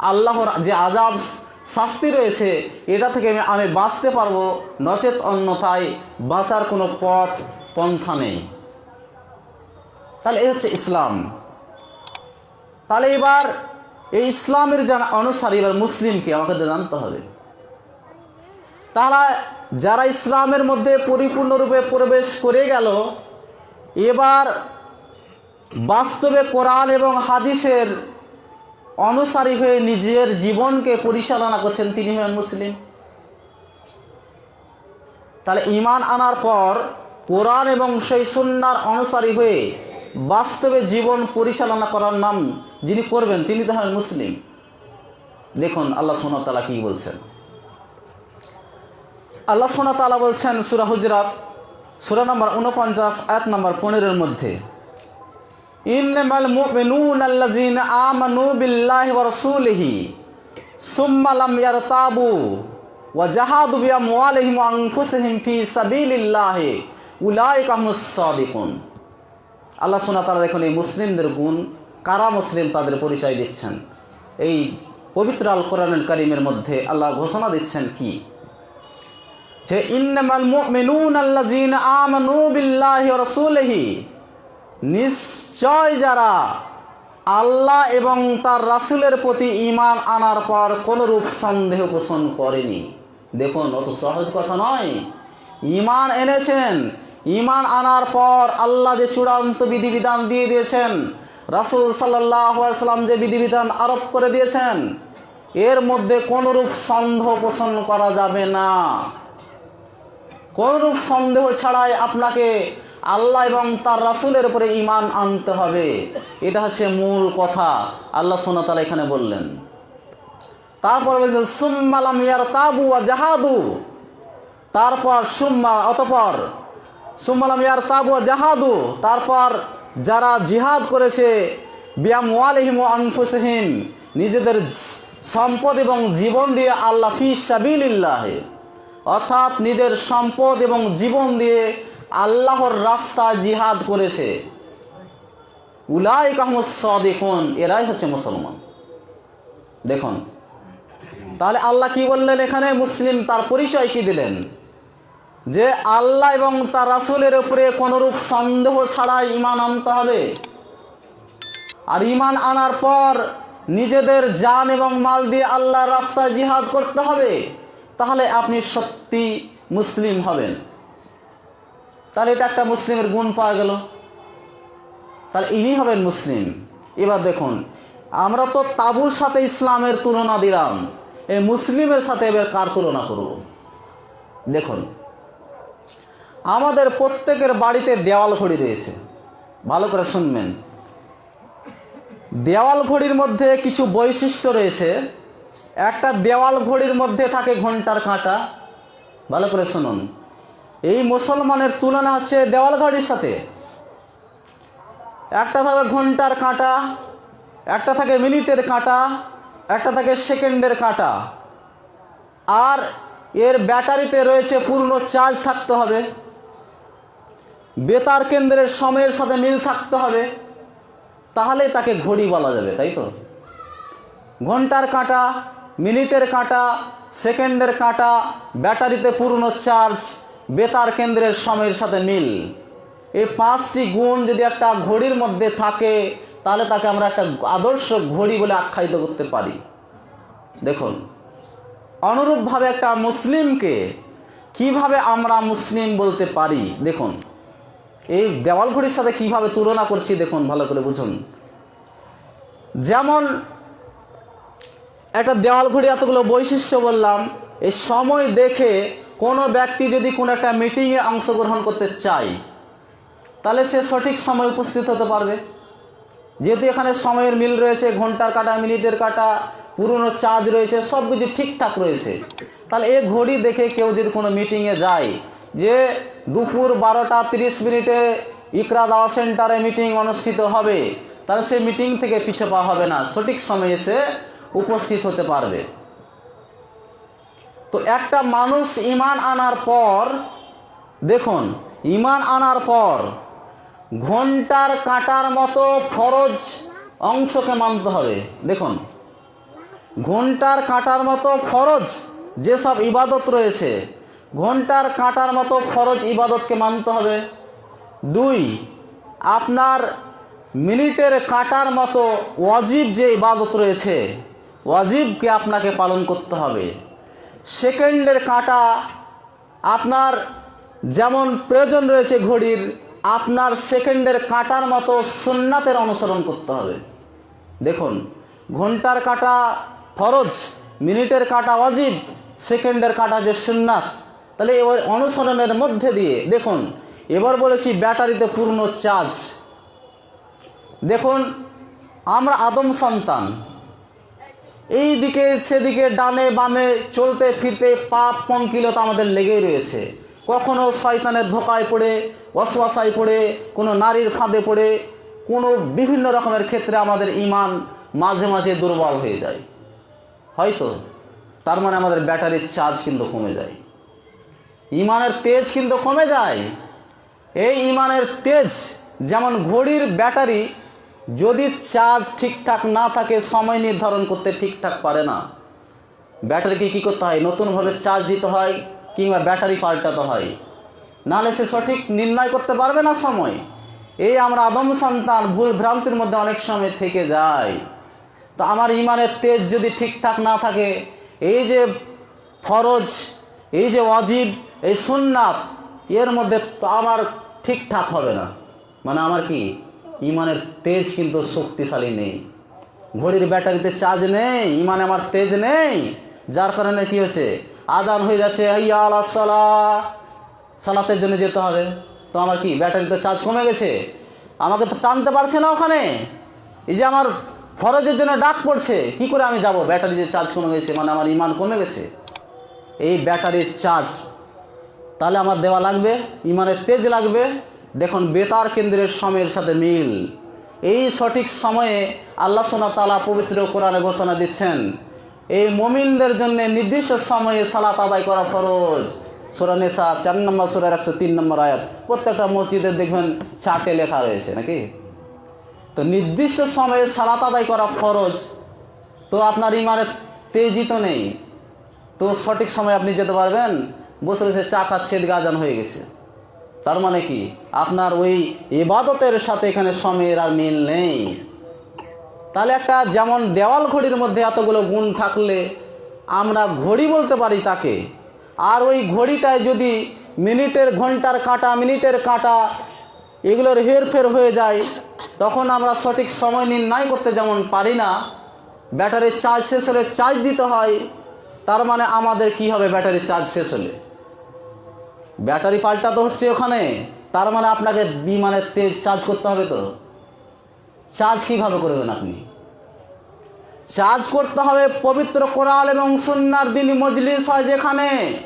আল্লাহর যে আজাব শাস্তি রয়েছে, এটা থেকে আমি বাঁচতে পারব। নচেত অন্যথায় বাঁচার কোনো পথ, পন্থা নেই। তাহলে এই হচ্ছে ইসলাম। তাহলে এবার এই ইসলামের যারা অনুসারী এবার মুসলিমকে আমাকে জানতে হবে। তারা যারা ইসলামের মধ্যে পরিপূর্ণরূপে প্রবেশ করে গেল, এবার বাস্তবে কোরআন এবং হাদিসের অনুসারী হয়ে নিজের জীবনকে পরিচালনা করছেন তিনি হলেন মুসলিম। তাহলে ইমান আনার পর কোরআন এবং সেই সুন্নার অনুসারী হয়ে বাস্তবে জীবন পরিচালনা করার নাম যিনি করবেন, তিনি তো হলেন মুসলিম। দেখুন, আল্লাহ সোনাতালা কি বলছেন। আল্লাহ সোনা তালা বলছেন, সুরা হুজরাত, সুরা নম্বর উনপঞ্চাশ আয়াত নম্বর পনেরোর মধ্যে ইন্নামাল মুমিনুন আল্লাযিনা আমানু বিল্লাহি ওয়া রাসূলিহি সুম্মা লাম ইয়ারতাবু ওয়া জাহাদু বিআমওয়ালিহিম ওয়া আনফুসিহিম ফি সাবিলিল্লাহি উলাইকা হুমুস সাদিকুন। আল্লাহ সোনা তারা দেখুন, এই মুসলিমদের গুণ কারা মুসলিম তাদের পরিচয় দিচ্ছেন? এই পবিত্র আল কোরআনুল কারিমের মধ্যে আল্লাহ ঘোষণা দিচ্ছেন কি? যে ইন্নামাল মুমিনুন আল্লাযিনা আমানু বিল্লাহি ওয়া রাসূলিহি নিশ্চয় যারা আল্লাহ এবং তার রাসূলের প্রতি ঈমান আনার পর কোনরূপ সন্দেহ পোষণ করেনি। দেখুন, অত সহজ কথা নয়। ঈমান এনেছেন, ঈমান আনার পর আল্লাহ যে চূড়ান্ত বিধিবিধান দিয়ে দিয়েছেন, রাসূল সাল্লাম যে বিধিবিধান আরোপ করে দিয়েছেন, এর মধ্যে কোনরূপ সন্দেহ পোষণ করা যাবে না। কোনরূপ সন্দেহ ছাড়াই আপনাকে আল্লাহ এবং তার রাসূলের উপরে ঈমান আনতে হবে। এটা হচ্ছে মূল কথা। আল্লাহ সোনা সোনাতালা এখানে বললেন। তারপর বলছেন সুম্মালাম ইয়ার তাবু আর জাহাদু। তারপর সুম্মা, অতপর সুম্মালাম ইয়ার তাবু জাহাদু। তারপর যারা জিহাদ করেছে বিয়াম ওয়ালিহিম ও আনফুসহিম, নিজেদের সম্পদ এবং জীবন দিয়ে আল্লাহ ফি সাবিলিল্লাহে, অর্থাৎ নিজের সম্পদ এবং জীবন দিয়ে আল্লাহর রাস্তা জিহাদ করেছে। উলাই কাহমুদ দেখুন এরাই হচ্ছে মুসলমান। দেখুন, তাহলে আল্লাহ কি বললেন এখানে? মুসলিম তার পরিচয় কি দিলেন? যে আল্লাহ এবং তার রাসুলের উপরে কোনোরূপ সন্দেহ ছাড়াই ইমান আনতে হবে। আর ইমান আনার পর নিজেদের জান এবং মাল দিয়ে আল্লাহর রাস্তায় জিহাদ করতে হবে। তাহলে আপনি সত্যি মুসলিম হবেন। তাহলে এটা একটা মুসলিমের গুণ পাওয়া গেল। তাহলে ইনি হবেন মুসলিম। এবার দেখুন, আমরা তো তাবুর সাথে ইসলামের তুলনা দিলাম। এই মুসলিমের সাথে এবার কার তুলনা করব? দেখুন, আমাদের প্রত্যেকের বাড়িতে দেওয়াল ঘড়ি রয়েছে। ভালো করে শুনবেন। দেওয়াল ঘড়ির মধ্যে কিছু বৈশিষ্ট্য রয়েছে। একটা দেওয়াল ঘড়ির মধ্যে থাকে ঘণ্টার কাঁটা। ভালো করে শুনুন। এই মুসলমানের তুলনা হচ্ছে দেওয়াল ঘড়ির সাথে। একটা থাকে ঘণ্টার কাঁটা, একটা থাকে মিনিটের কাঁটা, একটা থাকে সেকেন্ডের কাঁটা। আর এর ব্যাটারিতে রয়েছে পূর্ণ চার্জ থাকতে হবে। বেতার কেন্দ্রের সময়ের সাথে মিল থাকতে হবে। তাহলে তাকে ঘড়ি বলা যাবে, তাই তো? ঘণ্টার কাঁটা, মিনিটের কাঁটা, সেকেন্ডের কাঁটা, ব্যাটারিতে পূর্ণ চার্জ বেতার কেন্দ্রের সময়ের সাথে মিল। এই পাঁচটি গুণ যদি একটা ঘড়ির মধ্যে থাকে, তাহলে তাকে আমরা একটা আদর্শ ঘড়ি বলে আখ্যায়িত করতে পারি। দেখুন, অনুরূপভাবে একটা মুসলিমকে কীভাবে আমরা মুসলিম বলতে পারি? দেখুন, এই দেওয়াল ঘড়ির সাথে কীভাবে তুলনা করছি? দেখুন, ভালো করে বুঝুন। যেমন, একটা দেওয়াল ঘড়ি এতগুলো বৈশিষ্ট্য বললাম, এই সময় দেখে কোনো ব্যক্তি যদি কোনো একটা মিটিংয়ে অংশগ্রহণ করতে চায়, তাহলে সে সঠিক সময় উপস্থিত হতে পারবে। যেহেতু এখানে সময়ের মিল রয়েছে, ঘণ্টার কাটা, মিনিটের কাটা, পুরনো চার্জ রয়েছে, সব কিছু ঠিকঠাক রয়েছে। তাহলে এ ঘড়ি দেখে কেউ যদি কোনো মিটিংয়ে যায়, যে দুপুর বারোটা তিরিশ মিনিটে ইকরা দাওয়া সেন্টারে মিটিং অনুষ্ঠিত হবে, তাহলে সে মিটিং থেকে পিছু পা হবে না। সঠিক সময়ে সে উপস্থিত হতে পারবে। তো একটা মানুষ ইমান আনার পর, দেখুন, ইমান আনার পর ঘণ্টার কাঁটার মতো ফরজ অংশকে মানতে হবে। দেখুন, ঘণ্টার কাঁটার মতো ফরজ যেসব ইবাদত রয়েছে, ঘণ্টার কাঁটার মতো ফরজ ইবাদতকে মানতে হবে। দুই, আপনার মিনিটের কাটার মতো ওয়াজিব যে ইবাদত রয়েছে, ওয়াজিবকে আপনাকে পালন করতে হবে। সেকেন্ডের কাঁটা আপনার যেমন প্রয়োজন রয়েছে ঘড়ির, আপনার সেকেন্ডের কাঁটার মতো সুন্নাতের অনুসরণ করতে হবে। দেখুন, ঘণ্টার কাঁটা ফরজ, মিনিটের কাঁটা অজিব সেকেন্ডের কাঁটা যে সুন্নাত, তাহলে ওই অনুসরণের মধ্যে দিয়ে, দেখুন, এবার বলেছি ব্যাটারিতে পূর্ণ চার্জ। দেখুন, আমরা আদম সন্তান এই দিকে সেদিকে, ডানে বামে, চলতে ফিরতে পাপ পঙ্কিলতা আমাদের লেগেই রয়েছে। কখনো শয়তানের ধোকায় পড়ে, ওয়াসওয়াসায় পড়ে, কোনো নারীর ফাঁদে পড়ে, কোনো বিভিন্ন রকমের ক্ষেত্রে আমাদের ইমান মাঝে মাঝে দুর্বল হয়ে যায়। হয়তো তার মানে আমাদের ব্যাটারির চার্জ কিন্তু কমে যায়। ইমানের তেজ কিন্তু কমে যায়। এই ইমানের তেজ যেমন ঘড়ির ব্যাটারি যদি চার্জ ঠিকঠাক না থাকে, সময় নির্ধারণ করতে ঠিকঠাক পারে না। ব্যাটারিকে কী করতে হয়? নতুনভাবে চার্জ দিতে হয় কিংবা ব্যাটারি পাল্টাতে হয়। নাহলে সে সঠিক নির্ণয় করতে পারবে না সময়। এই আমরা আদম সন্তান ভুল ভ্রান্তির মধ্যে অনেক সময় থেকে যায় তো আমার ইমানের তেজ যদি ঠিকঠাক না থাকে, এই যে ফরজ, এই যে অজিব এই সুন্নাত, এর মধ্যে তো আমার ঠিকঠাক হবে না। মানে আমার কি? ইমানের তেজ কিন্তু শক্তিশালী নেই। ঘড়ির ব্যাটারিতে চার্জ নেই, ইমানে আমার তেজ নেই। যার কারণে কি হয়েছে? আদান হয়ে যাচ্ছে হাইয়া আলা সালা সালাতের জন্য যেতে হবে। তো আমার কি, ব্যাটারিতে চার্জ কমে গেছে? আমাকে তো টানতে পারছে না ওখানে। এই যে আমার ফরজের জন্য ডাক পড়ছে, কি করে আমি যাব? ব্যাটারি যে চার্জ কমে গেছে মানে আমার ইমান কমে গেছে। এই ব্যাটারির চার্জ তাহলে আমার দেওয়া লাগবে, ইমানের তেজ লাগবে দেখুন, বেতার কেন্দ্রের সময়ের সাথে মিল। এই সঠিক সময়ে আল্লাহ সোনা তালা পবিত্র কোরআনে ঘোষণা দিচ্ছেন, এই মমিনদের জন্য নির্দিষ্ট সময়ে সালাত আদায় করা ফরজ। সোরা নেশা চার নম্বর সোরার একশো তিন নম্বর আয়াত, প্রত্যেকটা মসজিদে দেখবেন চার্টে লেখা রয়েছে নাকি? তো নির্দিষ্ট সময়ে সালাত আদায় করা ফরজ, তো আপনার ইমানের তেজি তো নেই। তো সঠিক সময় আপনি যেতে পারবেন, বসে বসে চা খাচ্ছে আজান হয়ে গেছে। তার মানে কি? আপনার ওই ইবাদতের সাথে এখানে সময়ের আর মিল নেই। তাহলে একটা যেমন দেওয়াল ঘড়ির মধ্যে এতগুলো গুণ থাকলে আমরা ঘড়ি বলতে পারি তাকে। আর ওই ঘড়িটায় যদি মিনিটের ঘণ্টার কাঁটা, মিনিটের কাঁটা এগুলোর হেরফের হয়ে যায়, তখন আমরা সঠিক সময় নির্ণয় করতে যেমন পারি না, ব্যাটারির চার্জ শেষ হলে চার্জ দিতে হয়, তার মানে আমাদের কি হবে ব্যাটারির চার্জ শেষ হলে? ব্যাটারি পাল্টাতে হচ্ছে ওখানে। তার মানে আপনাকে বিমানের তেজ চার্জ করতে হবে তো। চার্জ কীভাবে করবেন আপনি? চার্জ করতে হবে পবিত্র কোরআন এবং সুন্নার দিন মজলিস হয় যেখানে।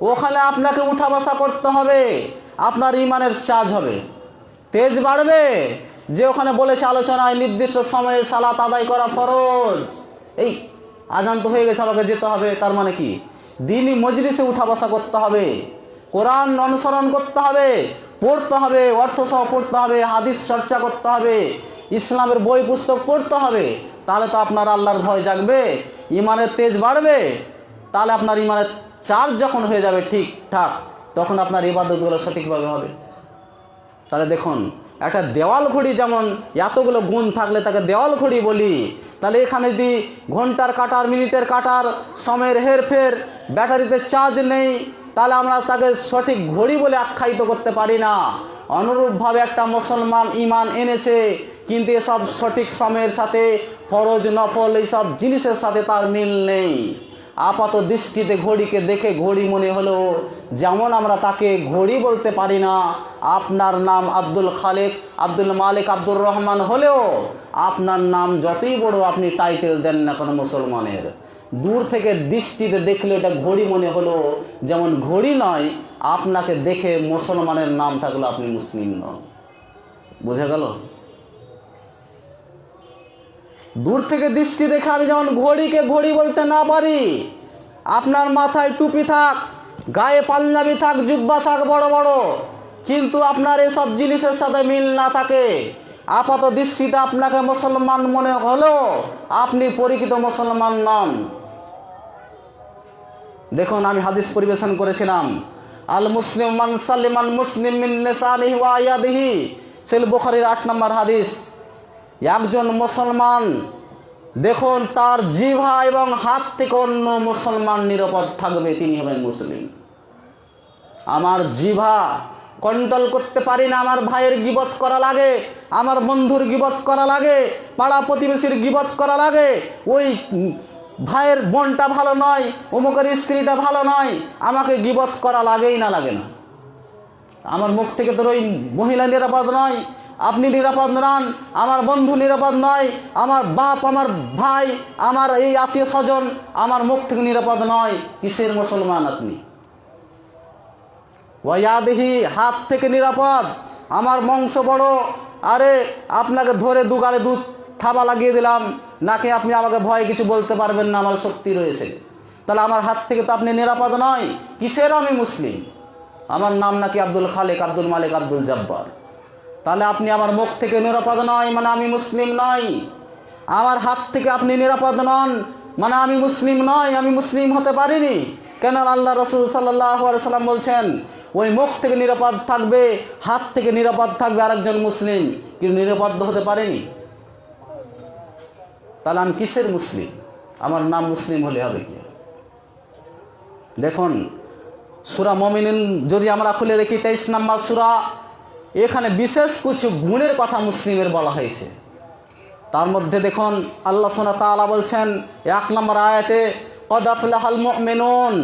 ওখানে আপনাকে উঠা বসা করতে হবে। আপনার ইমানের চার্জ হবে। তেজ বাড়বে। যে ওখানে বলেছে আলোচনায় নির্দিষ্ট সময়ে সালাত আদায় করা ফরজ। এই আজান্ত হয়ে গেছে, আমাকে যেতে হবে। তার মানে কি? দিনই মজলিসে উঠা বসা করতে হবে। কোরআন অনুসরণ করতে হবে, পড়তে হবে, অর্থ সহ পড়তে হবে, হাদিস চর্চা করতে হবে, ইসলামের বই পুস্তক পড়তে হবে, তাহলে তো আপনার আল্লাহর ভয় জাগবে, ইমানের তেজ বাড়বে, তাহলে আপনার ইমানের চার্জ যখন হয়ে যাবে ঠিকঠাক তখন আপনার ইবাদতগুলো সঠিকভাবে হবে। তাহলে দেখুন, একটা দেওয়াল ঘড়ি যেমন এতগুলো গুণ থাকলে তাকে দেওয়াল ঘড়ি বলি, তাহলে এখানে যদি ঘণ্টার কাটার, মিনিটের কাটার, সময়ের হেরফের, ব্যাটারিতে চার্জ নেই তাহলে আমরা তাকে সঠিক ঘড়ি বলে আখ্যায়িত করতে পারি না। অনুরূপভাবে একটা মুসলমান ইমান এনেছে, কিন্তু এসব সঠিক সময়ের সাথে, ফরজ, নফল এইসব জিনিসের সাথে তার মিল নেই। আপাত দৃষ্টিতে ঘড়িকে দেখে ঘড়ি মনে হলো, যেমন আমরা তাকে ঘড়ি বলতে পারি না। আপনার নাম আব্দুল খালেক, আব্দুল মালিক আব্দুর রহমান হলেও আপনার নাম যতই বড় আপনি টাইটেল দেন না কোনো মুসলমানের। দূর থেকে দৃষ্টিতে দেখলে এটা ঘড়ি মনে হলো, যেমন ঘড়ি নয়, আপনাকে দেখে মুসলমানের নাম থাকল আপনি মুসলিম নন। বুঝে গেল? দূর থেকে দৃষ্টি দেখে আমি যেমন ঘড়িকে ঘড়ি বলতে না পারি, আপনার মাথায় টুপি থাক, গায়ে পাঞ্জাবি থাক, জুব্বা থাক, বড় বড়, কিন্তু আপনার এসব জিনিসের সাথে মিল না থাকে। আপাত দৃষ্টিতে আপনাকে মুসলমান মনে হলেও আপনি পরিচিত মুসলমান নন। দেখুন, আমি হাদিস পরিবেশন করেছিলাম। আল মুসলিম মান সালিমান মুসলিম মিন লিসানিহি ওয়া ইয়াদিহি। সেল বুখারীর আট নম্বর হাদিস। একজন মুসলমান, দেখুন, তার জিভা এবং হাত থেকে অন্য মুসলমান নিরাপদ থাকবে, তিনি হবেন মুসলিম। আমার জিভা কন্ট্রোল করতে পারি না, আমার ভাইয়ের গিবত করা লাগে, আমার বন্ধুর গিবত করা লাগে, পাড়া প্রতিবেশীর গিবত করা লাগে, ওই ভাইয়ের বোনটা ভালো নয়, অমুকের স্ত্রীটা ভালো নয়, আমাকে গিবত করা লাগেই না লাগে না। আমার মুখ থেকে তোর ওই মহিলা নিরাপদ নয়, আপনি নিরাপদ নন, আমার বন্ধু নিরাপদ নয়, আমার বাপ, আমার ভাই, আমার এই আত্মীয় স্বজন আমার মুখ থেকে নিরাপদ নয়, কিসের মুসলমান আপনি? ওয়াদিহি হাত থেকে নিরাপদ, আমার বংশ বড়, আরে আপনাকে ধরে দুগালে দুধ থাবা লাগিয়ে দিলাম, নাকি আপনি আমাকে ভয় কিছু বলতে পারবেন না, আমার শক্তি রয়েছে। তাহলে আমার হাত থেকে তো আপনি নিরাপদ নয়, কিসের আমি মুসলিম? আমার নাম নাকি আব্দুল খালেক, আব্দুল মালিক, আব্দুল জব্বার। তাহলে আপনি আমার মুখ থেকে নিরাপদ নয় মানে আমি মুসলিম নই। আমার হাত থেকে আপনি নিরাপদ নন মানে আমি মুসলিম নয় আমি মুসলিম হতে পারিনি। কেন আল্লাহ রসুল সাল্লাহ সাল্লাম বলছেন, ওই মুখ থেকে নিরাপদ থাকবে, হাত থেকে নিরাপদ থাকবে আরেকজন মুসলিম, কিন্তু নিরাপদ হতে পারেনি। তাহলে আমি কিসের মুসলিম? আমার নাম মুসলিম হলে হবে কি? দেখুন, সুরা মমিনিন যদি আমরা খুলে দেখি, তেইশ নাম্বার সুরা, এখানে বিশেষ কিছু গুণের কথা মুসলিমের বলা হয়েছে। তার মধ্যে দেখুন, আল্লাহ সোনা তালা বলছেন, এক নম্বর আয়াতে কদাফুল্লাহাল মেনুন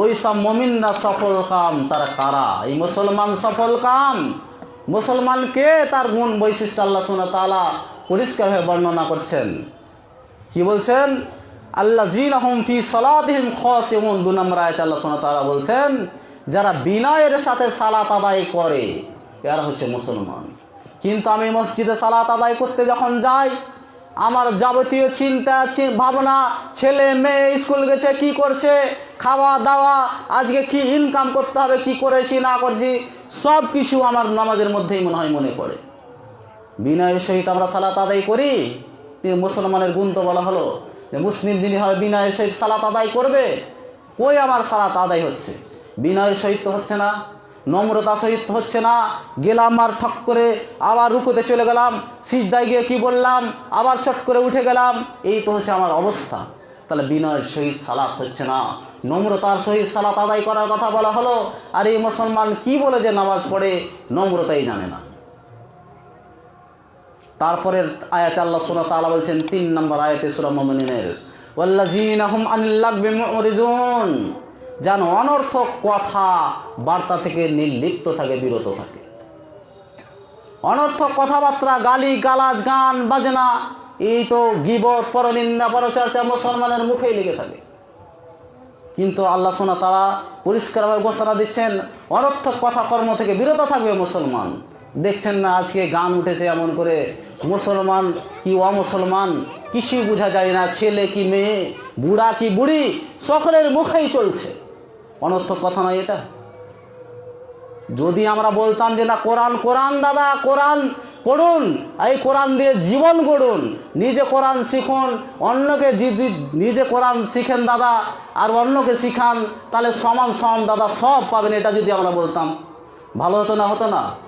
ওই সব মমিনরা সফল কাম তারা কারা? এই মুসলমান সফল কাম? মুসলমানকে তার গুণ বৈশিষ্ট্য আল্লাহ সোনা তালা পরিষ্কারভাবে বর্ণনা করছেন। কি বলছেন? আল্লাহ জিন আহম ফি সলাদিম খস এবং দু নম্বর আয়তে আল্লাহ সোনা তারা বলছেন, যারা বিনয়ের সাথে সালাত আদায় করে, এরা হচ্ছে মুসলমান। কিন্তু আমি মসজিদে সালাত আদায় করতে যখন যাই, আমার যাবতীয় চিন্তা ভাবনা, ছেলে মেয়ে স্কুল গেছে, কি করছে, খাওয়া দাওয়া, আজকে কি ইনকাম করতে হবে, কি করেছি, না করছি সব কিছু আমার নামাজের মধ্যেই মনে হয় মনে পড়ে। বিনয়ের সহিত আমরা সালাত আদায় করি মুসলমানের গুণ তো বলা হলো, যে মুসলিম যিনি হয় বিনয়ের সহিত সালাত আদায় করবে, কই আমার সালাত আদায় হচ্ছে? বিনয়ের সহিত তো হচ্ছে না, নম্রতা সহিত হচ্ছে না, গেলাম আর ঠক করে আবার রুকুতে চলে গেলাম, সিজদায় গিয়ে কি বললাম, আবার চট করে উঠে গেলাম, এই তো হচ্ছে আমার অবস্থা। তাহলে বিনয়ের সহিত সালাত হচ্ছে না, নম্রতার সহিত সালাত আদায় করার কথা বলা হলো, আর এই মুসলমান কি বলে যে নামাজ পড়ে, নম্রতাই জানে না। তারপরের আয়াতে আল্লাহ সুরা তাআলা বলছেন, তিন নম্বর আয়াতে সুরা মুমিনের যেন অনর্থক কথা বার্তা থেকে নির্লিপ্ত থাকে, বিরত থাকে। অনর্থক কথাবার্তা, গালি, গালাজ, গান, বাজনা, এই তো গিবত, পরনিন্দা, পরচর্চা মুসলমানের মুখেই লেগে থাকে। কিন্তু আল্লাহ সোনা তারা পরিষ্কারভাবে ঘোষণা দিচ্ছেন, অনর্থক কথা কর্ম থেকে বিরত থাকবে মুসলমান। দেখছেন না আজকে গান উঠেছে এমন করে? মুসলমান কি অমুসলমান? কিছুই বোঝা যায় না, ছেলে কি মেয়ে, বুড়া কি বুড়ি, সকলের মুখেই চলছে। অনর্থক কথা নয় এটা। যদি আমরা বলতাম যে, না, কোরআন কোরআন, দাদা, কোরআন পড়ুন এই কোরআন দিয়ে জীবন গড়ুন, নিজে কোরআন শিখুন, অন্যকে নিজে কোরআন শিখেন দাদা, আর অন্যকে শিখান, তাহলে সমান সমান দাদা সব পাবেন। এটা যদি আমরা বলতাম, ভালো হতো না হতো না?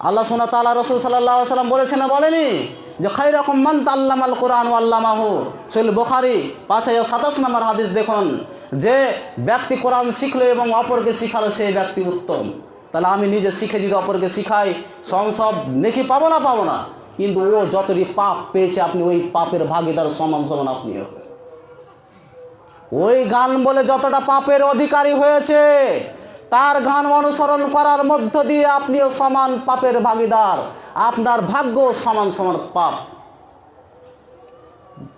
আল্লাহ সোনা তালা রসুল সাল্লাহ সাল্লাম বলেছেন বলেনি? যে খাই রকম মান তাল্লাম আল কোরআন আল্লামাহু। সৈল বোখারি, পাঁচ হাজার সাতাশ নম্বর হাদিস দেখুন। যে ব্যক্তি কোরআন শিখলো এবং অপরকে শিখালো, সেই ব্যক্তি উত্তম। তাহলে আমি নিজে শিখে যদি অপরকে শিখাই সব সব নেকি পাবো না পাবো না? কিন্তু ও যতটি পাপ পেয়েছে, আপনি ওই পাপের ভাগিদার, সমান সমান আপনি ওই গান বলে যতটা পাপের অধিকারী হয়েছে তার গান অনুসরণ করার মধ্য দিয়ে আপনিও সমান পাপের ভাগিদার। আপনার ভাগ্য সমান সমান পাপ।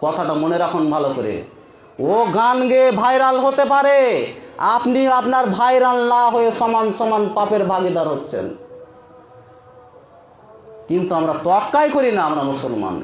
কথাটা মনে রাখুন ভালো করে। ও গান গেয়ে ভাইরাল হতে পারে, আপনি আপনার ভাইরাল না হয়ে সমান সমান পাপের ভাগিদার হচ্ছেন। কিন্তু আমরা তোয়াক্কাই করি না আমরা মুসলমান।